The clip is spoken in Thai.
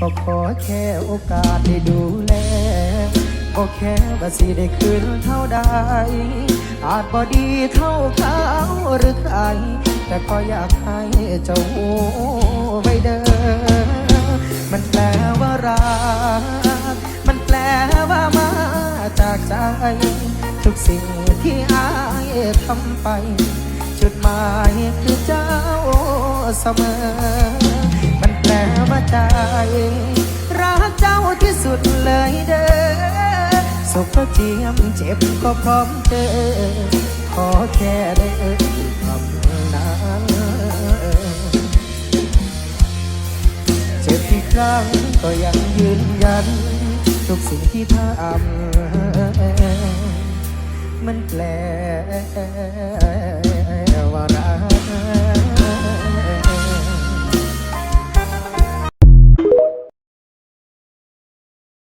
ก็ขอแค่โอกาสได้ดูแลก็แค่ว่าสิได้คืนเท่าใด อาจบ่ดีเท่าเขาหรือใคร แต่ก็อยากให้เจ้าไว้เด้อ มันแปลว่ารัก มันแปลว่ามาจากใจ ทุกสิ่งที่อายทำไป จุดหมายคือเจ้าเสมอ รักเจ้าที่สุดเลยเด้อสุขก็เจียมเจ็บก็พร้อมเจอ ขอแค่ได้เอ่ยคำนั้นเจ็บที่ครั้งก็ยังยืนยัน ทุกสิ่งที่ทำมันแปล